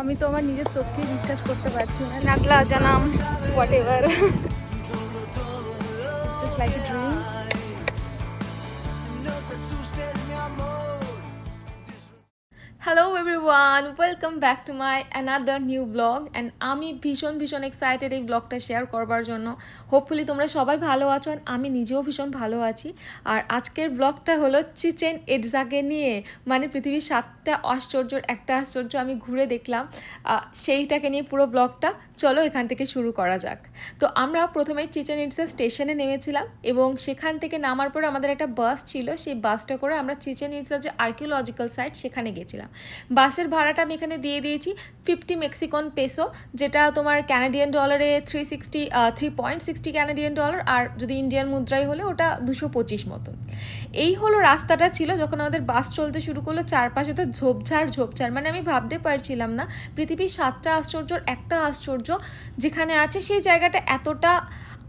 আমি তো আমার নিজের চোখকে বিশ্বাস করতে পারছি না। নাগলা, Janam whatever just like a dream hello everyone welcome back to my another new blog and আমি ভীষণ ভীষণ এক্সাইটেড এই ব্লগটা শেয়ার করবার জন্য। হোপফুলি তোমরা সবাই ভালো আছো, and আমি নিজেও ভীষণ ভালো আছি। আর আজকের ব্লগটা হলো চিচেন এডজাকে নিয়ে। মানে পৃথিবীর সাতটা আশ্চর্যর, একটা আশ্চর্য আমি ঘুরে দেখলাম। সেইটাকে নিয়ে পুরো ব্লগটা চলো এখান থেকে শুরু করা যাক। তো আমরা প্রথমেই চিচেন ইটসা স্টেশনে নেমেছিলাম, এবং সেখান থেকে নামার পরে আমাদের একটা বাস ছিল। সেই বাসটা করে আমরা চিচেন ইটসা যে আর্কিওলজিক্যাল সাইট সেখানে গেছিলাম। বাসের ভাড়াটা আমি এখানে দিয়ে দিয়েছি ফিফটি মেক্সিকন পেসো যেটা তোমার ক্যানাডিয়ান ডলারে three sixty three point sixty Canadian dollar আর যদি ইন্ডিয়ান মুদ্রাই হলে ওটা দুশো পঁচিশ মতন। এই হলো রাস্তাটা ছিল যখন আমাদের বাস চলতে শুরু করল, চারপাশে তো ঝোপঝাড় ঝোপঝাড় মানে আমি ভাবতে পারছিলাম না। পৃথিবীর সাতটা আশ্চর্যর, একটা আশ্চর্য যেখানে আছে, সেই জায়গাটা এতটা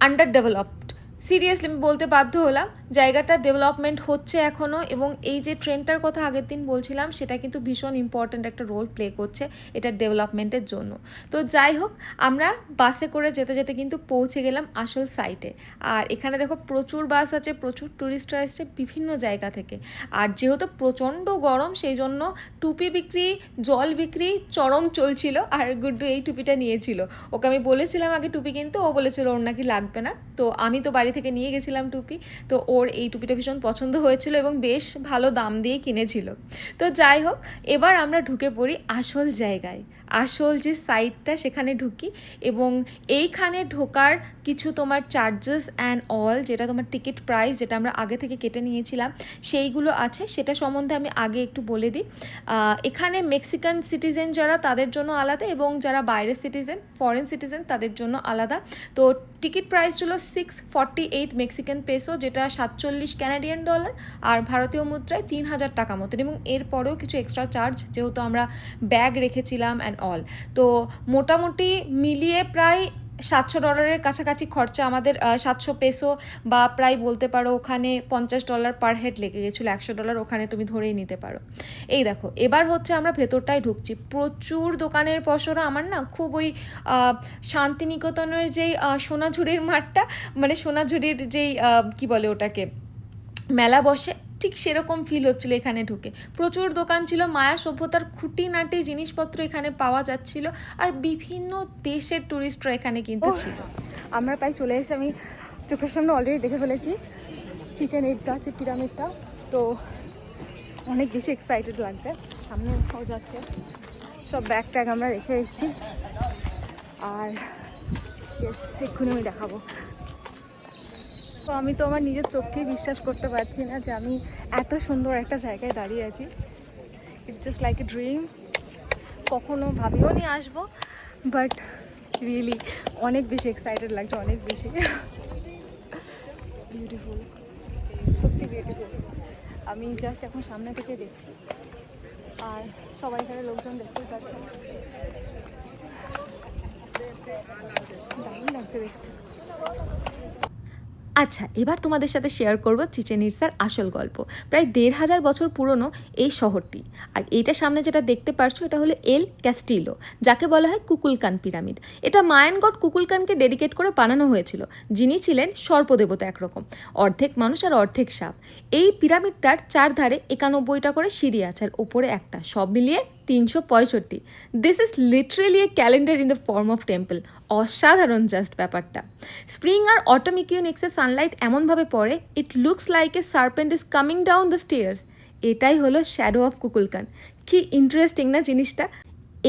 আন্ডার ডেভেলপড সিরিয়াসলি আমি বলতে বাধ্য হলাম জায়গাটা ডেভেলপমেন্ট হচ্ছে এখনও এবং এই যে ট্রেনটার কথা আগের দিন বলছিলাম, সেটা কিন্তু ভীষণ ইম্পর্ট্যান্ট একটা রোল প্লে করছে এটা ডেভেলপমেন্টের জন্য। তো যাই হোক, আমরা বাসে করে যেতে যেতে কিন্তু পৌঁছে গেলাম আসল সাইটে আর এখানে দেখো প্রচুর বাস আছে, প্রচুর ট্যুরিস্টরা এসছে বিভিন্ন জায়গা থেকে। আর যেহেতু প্রচণ্ড গরম, সেই জন্য টুপি বিক্রি, জল বিক্রি চরম চলছিল আর গুড্ডু এই টুপিটা নিয়েছিল। ওকে আমি বলেছিলাম আগে টুপি কিন্তু, ও বলেছিল ওর নাকি লাগবে না। তো আমি তো বাড়ি থেকে নিয়ে গেছিলাম টুপি। তো ওর এই টুপিটা ভীষণ পছন্দ হয়েছিল এবং বেশ ভালো দাম দিয়ে কিনেছিল। তো যাই হোক, এবার আমরা ঢুকে পড়ি আসল জায়গায়। আসল যে সাইটটা সেখানে ঢুকি এবং এইখানে ঢোকার কিছু তোমার চার্জেস অ্যান্ড অল যেটা তোমার টিকিট প্রাইস যেটা আমরা আগে থেকে কেটে নিয়েছিলাম, সেইগুলো আছে। সেটা সম্বন্ধে আমি আগে একটু বলে দিই। এখানে মেক্সিকান সিটিজেন যারা তাদের জন্য আলাদা এবং যারা বাইরের সিটিজেন ফরেন সিটিজেন তাদের জন্য আলাদা। তো টিকিট প্রাইস ছিল six forty eight Mexican peso যেটা সাতচল্লিশ ক্যানাডিয়ান ডলার আর ভারতীয় মুদ্রায় তিন হাজার টাকা মতন এবং এরপরেও কিছু এক্সট্রা চার্জ যেহেতু আমরা ব্যাগ রেখেছিলাম অ্যান্ড অল তো মোটামুটি মিলিয়ে প্রায় সাতশো ডলারের কাছাকাছি খরচা আমাদের সাতশো পেসো বা প্রায় বলতে পারো ওখানে পঞ্চাশ ডলার পার হেড লেগে গেছিল, একশো ডলার ওখানে তুমি ধরেই নিতে পারো। এই দেখো, এবার হচ্ছে আমরা ভেতরটায় ঢুকছি। প্রচুর দোকানের পসরা আমার না খুব ওই শান্তিনিকেতনের যেই সোনাঝুরির মাঠটা মানে সোনাঝুরির যেই কি বলে ওটাকে, মেলা বসে ঠিক সেরকম ফিল হচ্ছিল এখানে ঢুকে। প্রচুর দোকান ছিল মায়া সভ্যতার খুঁটিনাটি জিনিসপত্র এখানে পাওয়া যাচ্ছিল আর বিভিন্ন দেশের ট্যুরিস্টরা এখানে কিন্তু ছিল। আমরা প্রায় চলে এসে আমি চোখের সামনে অলরেডি দেখে ফেলেছি চিচেন ইটসা আছে পিরামিডটা তো অনেক বেশি এক্সাইটেড লাগছে সামনে হয়ে যাচ্ছে। সব ব্যাগ ট্যাগ আমরা রেখে এসেছি। আর এক্ষুনি আমি দেখাবো। তো আমি তো আমার নিজের চোখকেই বিশ্বাস করতে পারছি না যে আমি এত সুন্দর একটা জায়গায় দাঁড়িয়ে আছি। It's just like a dream কখনো ভাবিও নি আসব বাট রিয়েলি অনেক বেশি এক্সাইটেড লাগছে, অনেক বেশি। বিউটিফুল সত্যি বিউটিফুল আমি জাস্ট এখন সামনে থেকে দেখছি। আর সবাই এখানে লোকজন দেখতে পাচ্ছে দারুণ লাগছে দেখতে। আচ্ছা এবার তোমাদের সাথে শেয়ার করব চিচেন ইটসার আসল গল্প। প্রায় দেড় হাজার বছর পুরনো এই শহরটি। আর এইটা সামনে যেটা দেখতে পারছ, এটা হলো এল ক্যাস্টিলো, যাকে বলা হয় কুকুলকান পিরামিড। এটা মায়ান গড কুকুলকানকে ডেডিকেট করে বানানো হয়েছিল, যিনি ছিলেন সর্পদেবতা একরকম, অর্ধেক মানুষ আর অর্ধেক সাপ। এই পিরামিডটার চার ধারে একানব্বইটা করে সিঁড়ি আছে, আর ওপরে একটা। সব মিলিয়ে তিনশো পঁয়ষট্টি। This is literally a calendar in the form of temple অসাধারণ জাস্ট ব্যাপারটা। স্প্রিং আর অটোমিকিউনিক্সে সানলাইট এমনভাবে পড়ে it looks like a serpent is coming down the stairs এটাই হলো শ্যাডো অফ কুকুলকান। কি ইন্টারেস্টিং না জিনিসটা?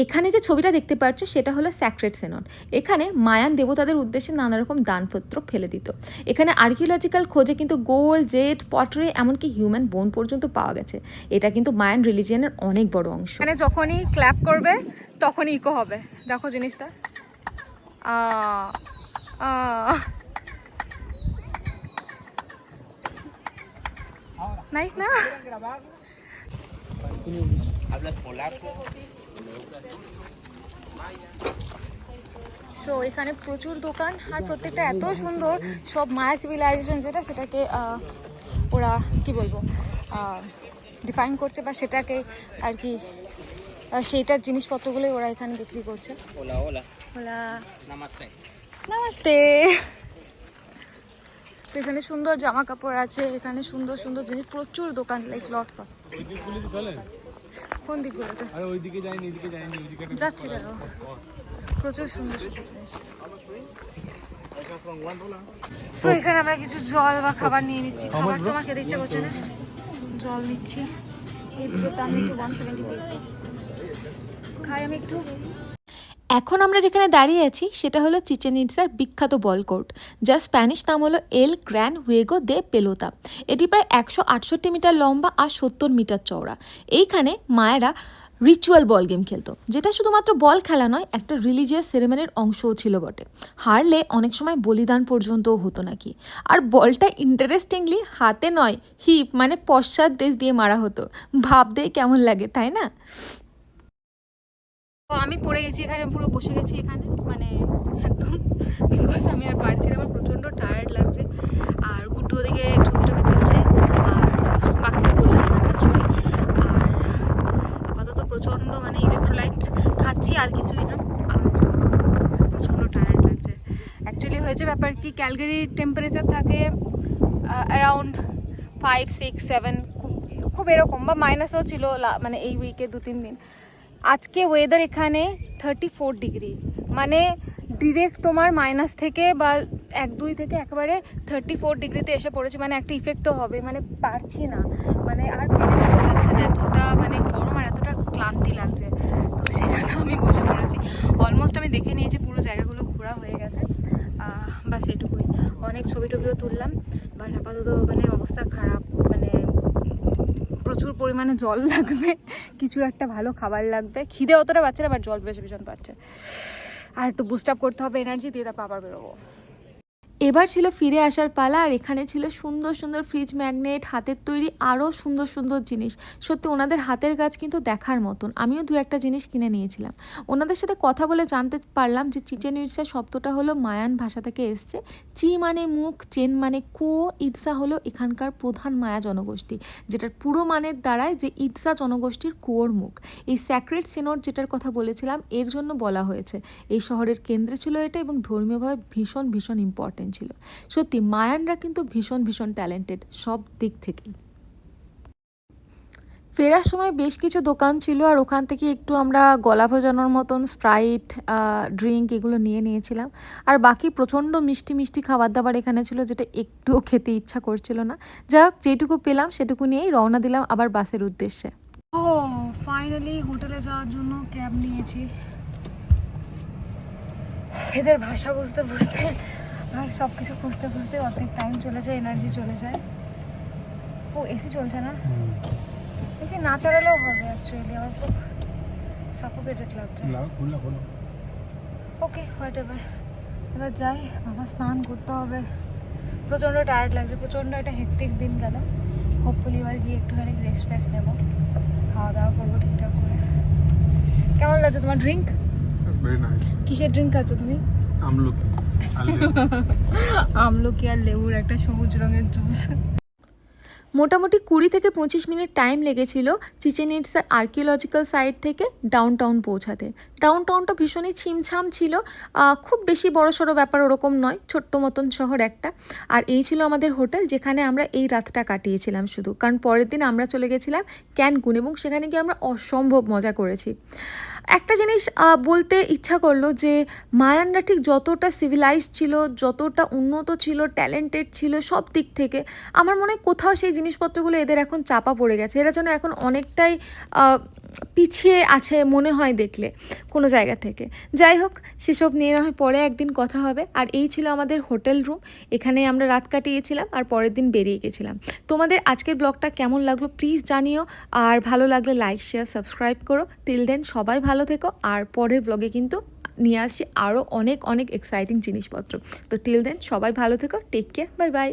এখানে যে ছবিটা দেখতে পাচ্ছ সেটা হলো স্যাক্রেট সেনন এখানে মায়ান দেবতাদের উদ্দেশ্যে নানা রকম দানপত্র ফেলে দিত। এখানে আর্কিওলজিক্যাল খোঁজে কিন্তু গোল্ড জেড পটরে এমনকি হিউম্যান বোন পর্যন্ত পাওয়া গেছে। এটা কিন্তু মায়ান রিলিজিয়ানের অনেক বড় অংশ। মানে যখনই ক্ল্যাপ করবে তখনই ইকো হবে। দেখো জিনিসটা। আ আ। নাইস না? ¿Hablas polaco? সো এখানে প্রচুর দোকান আর প্রত্যেকটা এত সুন্দর সব মায়া সিভিলাইজেশন যেটা সেটাকে ওরা কি বলব ডিফাইন করছে বা সেটাকে আর কি সেইটার জিনিসপত্রগুলোই ওরা এখানে বিক্রি করছে. ওলা. নমস্তে তো এখানে সুন্দর জামা কাপড় আছে এখানে সুন্দর সুন্দর জিনিস প্রচুর দোকান লাইক লটস অফ কোন দিকগুলোতে? আরে ওইদিকে যাইনি এদিকে যাইনি ওইদিকে যাচ্ছি দেখো। প্রচুর সুন্দর সো এখানে আমরা কিছু জল বা খাবার নিয়ে নিচ্ছি। খাবার তোমার খেতে ইচ্ছে করছে না? জল নিচ্ছি। এই দাম নিচ্ছি ওয়ান সেভেন্টি পেয়েছি খাই আমি একটু? এখন আমরা যেখানে দাঁড়িয়ে আছি, সেটা হলো চিচেন ইটসার বিখ্যাত বল কোর্ট, যার স্প্যানিশ নাম হলো এল গ্র্যান্ড ওয়েগো দে পেলোতা। এটি প্রায় একশো আটষট্টি মিটার লম্বা আর সত্তর মিটার চওড়া। এইখানে মায়েরা রিচুয়াল বল গেম খেলতো, যেটা শুধুমাত্র বল খেলা নয়, একটা রিলিজিয়াস সেরেমনির অংশও ছিল বটে। হারলে অনেক সময় বলিদান পর্যন্তও হতো নাকি। আর বলটা ইন্টারেস্টিংলি হাতে নয় হিপ মানে পশ্চাৎ দেশ দিয়ে মারা হতো। ভাবতেই কেমন লাগে, তাই না? তো আমি পড়ে গেছি এখানে, পুরো বসে গেছি এখানে মানে একদম বিকজ আমি আর পারছি না, আমার প্রচণ্ড টায়ার্ড লাগছে। আর গুড্ডু ওদিকে ছবি টবি তুলছে, আর বাকি বললাম এখানকার স্টোরি আর আপাতত প্রচণ্ড মানে ইলেকট্রোলাইট খাচ্ছি, আর কিছুই না। আর প্রচণ্ড টায়ার্ড লাগছে। অ্যাকচুয়ালি হয়েছে ব্যাপার কি ক্যালগারির টেম্পারেচার থাকে অ্যারাউন্ড ফাইভ সিক্স সেভেন খুব এরকম, বা মাইনাসও ছিল মানে এই উইকে দু তিন দিন। আজকে ওয়েদার এখানে থার্টি ফোর ডিগ্রি মানে ডিরেক্ট তোমার মাইনাস থেকে বা এক, দুই থেকে একেবারে থার্টি ফোর ডিগ্রিতে এসে পড়েছে মানে একটা ইফেক্টও হবে মানে পারছি না। মানে আর পেরে যাচ্ছে না, এতটা মানে গরম আর এতটা ক্লান্তি লাগছে। তো সেই জন্য আমি বসে পড়েছি। অলমোস্ট আমি দেখে নিয়েছি পুরো জায়গাগুলো ঘোরা হয়ে গেছে। বাস এটুকুই। অনেক ছবি টবিও তুললাম, বাট আপাতত মানে অবস্থা খারাপ মানে প্রচুর পরিমাণে জল লাগবে, কিছু একটা ভালো খাবার লাগবে। খিদে অতটা পাচ্ছে না বাট জল বেশি ভীষণ পাচ্ছে। আর একটু বুস্ট আপ করতে হবে এনার্জি দিয়ে তারপর আবার বেরোবো। এবার ছিল ফিরে আসার পালা, আর এখানে ছিল সুন্দর সুন্দর ফ্রিজ ম্যাগনেট হাতের তৈরি আরও সুন্দর সুন্দর জিনিস। সত্যি ওনাদের হাতের কাজ কিন্তু দেখার মতন। আমিও দু একটা জিনিস কিনে নিয়েছিলাম। ওনাদের সাথে কথা বলে জানতে পারলাম যে চিচেন ইটসা শব্দটা হলো মায়ান ভাষা থেকে এসছে। চি মানে মুখ, চেন মানে কুয়ো ইটসা হলো এখানকার প্রধান মায়া জনগোষ্ঠী, যেটার পুরো মানের দাঁড়ায় যে ইটসা জনগোষ্ঠীর কুয়োর মুখ। এই স্যাক্রেট সিনোড যেটার কথা বলেছিলাম, এর জন্য বলা হয়েছে। এই শহরের কেন্দ্রে ছিল এটা এবং ধর্মীয়ভাবে ভীষণ ভীষণ ইম্পর্টেন্ট ছিল। সত্যি, মায়ানরা কিন্তু ভীষণ ভীষণ ট্যালেন্টেড সব দিক থেকেই। ফেরার সময় বেশ কিছু দোকান ছিল আর ওখান থেকে একটু আমরা গলা ভোজানোর মতন স্প্রাইট ড্রিঙ্ক এগুলো নিয়ে নিয়েছিলাম। আর বাকি প্রচণ্ড মিষ্টি মিষ্টি খাবার দাবার এখানে ছিল যেটা একটুও খেতে ইচ্ছা করছিল না। যাই হোক যেটুকু পেলাম সেটুকু নিয়েই রওনা দিলাম আবার বাসের উদ্দেশ্যে। ও ফাইনালি হোটেলে যাওয়ার জন্য ক্যাব নিয়েছি। এদের ভাষা বুঝতে বুঝতে আর সব কিছু খুঁজতে খুঁজতে অর্ধেক টাইম চলে যায় এনার্জি চলে যায়। ও এসি চলছে না? এসি না চালালেও হবে অ্যাকচুয়ালি আমার খুব সাফোকেটেড লাগছে। ওকে হোয়াট এভার এবার যাই বাবা স্নান করতে হবে। প্রচণ্ড টায়ার্ড লাগছে প্রচণ্ড একটা হেক্টিক দিন গেল। হোপফুলি এবার গিয়ে একটুখানি রেস্ট ফেস্ট নেব। খাওয়া দাওয়া করব ঠিকঠাক করে। কেমন লাগছে তোমার ড্রিঙ্ক কিসের ড্রিঙ্ক খাচ্ছ তুমি? আমলকি আমলকি আর লেবুর একটা সবুজ রঙের জুস। মোটামুটি কুড়ি থেকে পঁচিশ মিনিট টাইম লেগেছিল চিচেন আর্কিওলজিক্যাল সাইট থেকে ডাউন টাউন পৌঁছাতে। ডাউন টাউনটা ভীষণই ছিমছাম ছিল। খুব বেশি বড় সড়ো ব্যাপার ওরকম নয়, ছোট্ট মতন শহর একটা। আর এই ছিল আমাদের হোটেল, যেখানে আমরা এই রাতটা কাটিয়েছিলাম শুধু। কারণ পরের দিন আমরা চলে গেছিলাম ক্যানকুন এবং সেখানে গিয়ে আমরা অসম্ভব মজা করেছি। একটা জিনিস বলতে ইচ্ছা করল যে মায়ানরা ঠিক যতটা সিভিলাইজ ছিল, যতটা উন্নত ছিল ট্যালেন্টেড ছিল সব দিক থেকে, আমার মনে হয় কোথাও সেই জিনিসপত্রগুলো এদের এখন চাপা পড়ে গেছে। এরা যেন এখন অনেকটাই পিছিয়ে আছে মনে হয় দেখলে কোনো জায়গা থেকে। যাই হোক, সেসব নিয়ে না হয় পরে একদিন কথা হবে। আর এই ছিল আমাদের হোটেল রুম। এখানে আমরা রাত কাটিয়েছিলাম আর পরের দিন বেরিয়ে গেছিলাম। তোমাদের আজকের ব্লগটা কেমন লাগল প্লিজ জানিও। আর ভালো লাগলে লাইক, শেয়ার, সাবস্ক্রাইব করো। টিল দেন সবাই ভালো থেকো। আর পরের ব্লগে কিন্তু নিয়ে আসছি আরও অনেক অনেক এক্সাইটিং জিনিসপত্র। তো টিল দেন সবাই ভালো থেকো। Take care bye bye